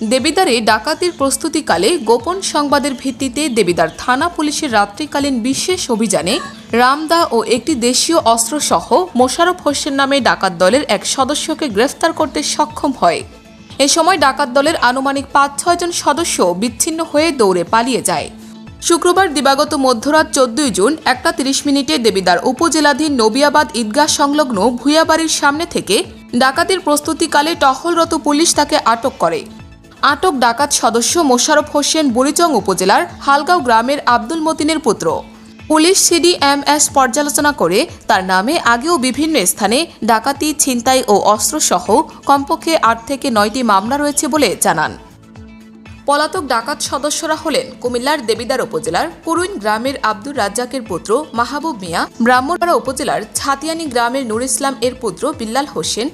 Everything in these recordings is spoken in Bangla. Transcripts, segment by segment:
দেবিদারে ডাকাতির প্রস্তুতিকালে গোপন সংবাদের ভিত্তিতে দেবিদার থানা পুলিশের রাত্রিকালীন বিশেষ অভিযানে রামদা ও একটি দেশীয় অস্ত্রসহ মোশারফ হোসেন নামে ডাকাত দলের এক সদস্যকে গ্রেফতার করতে সক্ষম হয়। এ সময় ডাকাত দলের আনুমানিক পাঁচ ছয়জন সদস্য বিচ্ছিন্ন হয়ে দৌড়ে পালিয়ে যায়। শুক্রবার দিবাগত মধ্যরাত চোদ্দই জুন একটা তিরিশ মিনিটে দেবিদার উপজেলাধীন নবিয়াবাদ ঈদগাহ সংলগ্ন ভুয়াবাড়ির সামনে থেকে ডাকাতির প্রস্তুতিকালে টহলরত পুলিশ তাকে আটক করে। আটক ডাকাত সদস্য মোশারফ হোসেন বুড়িচং উপজেলার হালগাঁও গ্রামের আব্দুল মতিনের পুত্র। পুলিশ সিডিএমএস পর্যালোচনা করে তার নামে আগেও বিভিন্ন স্থানে ডাকাতি, ছিনতাই ও অস্ত্রসহ কমপক্ষে আট থেকে নয়টি মামলা রয়েছে বলে জানান। পলাতক ডাকাত সদস্যরা হলেন কুমিল্লার দেবিদার উপজেলার কুরুইন গ্রামের আব্দুর রাজ্জাকের পুত্র মাহবুব মিয়া ব্রাহ্মণপাড়া উপজেলার ছাতিয়ানি গ্রামের নুর ইসলাম এর পুত্র বিল্লাল হোসেন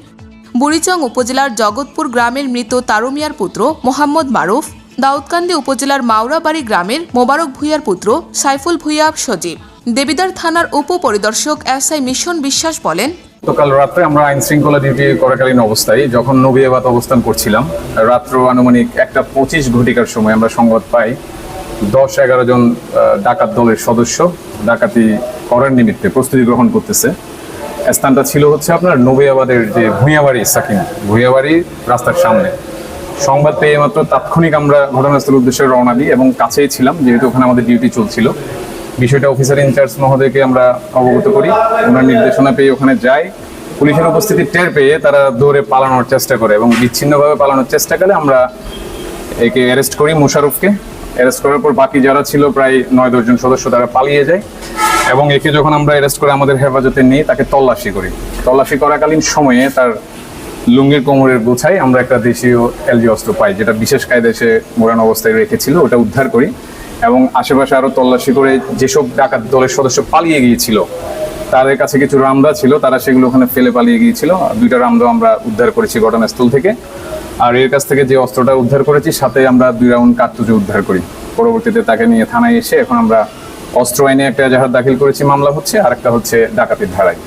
বুড়িচং উপজেলার জগৎপুর গ্রামের মৃত তারুমিয়ার পুত্র মোহাম্মদ মারুফ, দাউদকান্দি উপজেলার মাওরাবাড়ি গ্রামের মোবারক ভূঁইয়ার পুত্র সাইফুল ভূঁইয়া সজীব। দেবিদার থানার উপপরিদর্শক এস আই মিশন বিশ্বাস বলেন, গতকাল রাত্রে আমরা আইন শৃঙ্খলা ডিউটি করাকালীন অবস্থায় যখন নবিয়াবাদ অবস্থান করছিলাম, রাত্র আনুমানিক একটা পঁচিশ ঘটিকার সময় আমরা সংবাদ পাই, দশ এগারো জন ডাকাত দলের সদস্য ডাকাতি করার নিমিত্তে প্রস্তুতি গ্রহণ করতেছে। স্থানটা ছিল হচ্ছে আপনার নবিয়াবাদের যে ভূঁইয়াবাড়ি, সাকিন। ভূঁইয়াবাড়ি রাস্তার সামনে। সংবাদ পেয়ে মাত্র তাৎক্ষণিক আমরা ঘটনাস্থলের উদ্দেশ্যে রওনা দিই এবং কাছেই ছিলাম, যেহেতু ওখানে আমাদের ডিউটি চলছিল। বিষয়টা অফিসার ইনচার্জ মহোদয়কে আমরা অবগত করি। ওনার নির্দেশনা পেয়ে ওখানে যাই। পুলিশের উপস্থিতি টের পেয়ে তারা দৌড়ে পালানোর চেষ্টা করে এবং বিচ্ছিন্নভাবে পালানোর চেষ্টা করে আমরা একে অ্যারেস্ট করি মোশারফকে। অ্যারেস্ট করার পর বাকি যারা ছিল প্রায় নয় দশজন সদস্য তারা পালিয়ে যায়। এবং একে যখন আমরা অ্যারেস্ট করে আমাদের হেফাজতে নিই, তাকে তল্লাশি করি। তল্লাশি করাকালীন সময়ে তার লুঙ্গির কোমরের গোছায় আমরা একটা দেশীয় এলজি অস্ত্র পাই, যেটা বিশেষ কায়দায় সে মোড়ানো অবস্থায় রেখেছিল, ওটা উদ্ধার করি। এবং আশেপাশে আরও তল্লাশি করে যেসব ডাকাত দলের সদস্য পালিয়ে গিয়েছিল তাদের কাছে কিছু রামদা ছিল, তারা সেগুলো ওখানে ফেলে পালিয়ে গিয়েছিল। দুইটা রামদা আমরা উদ্ধার করেছি ঘটনাস্থল থেকে। আর এর কাছ থেকে যে অস্ত্রটা উদ্ধার করেছি, সাথে আমরা দুই রাউন্ড কার্তুজে উদ্ধার করি। পরবর্তীতে তাকে নিয়ে থানায় এসে এখন আমরা অস্ত্র আইনে একটা এজাহার দাখিল করেছি, মামলা হচ্ছে আর একটা হচ্ছে ডাকাতির ধারায়।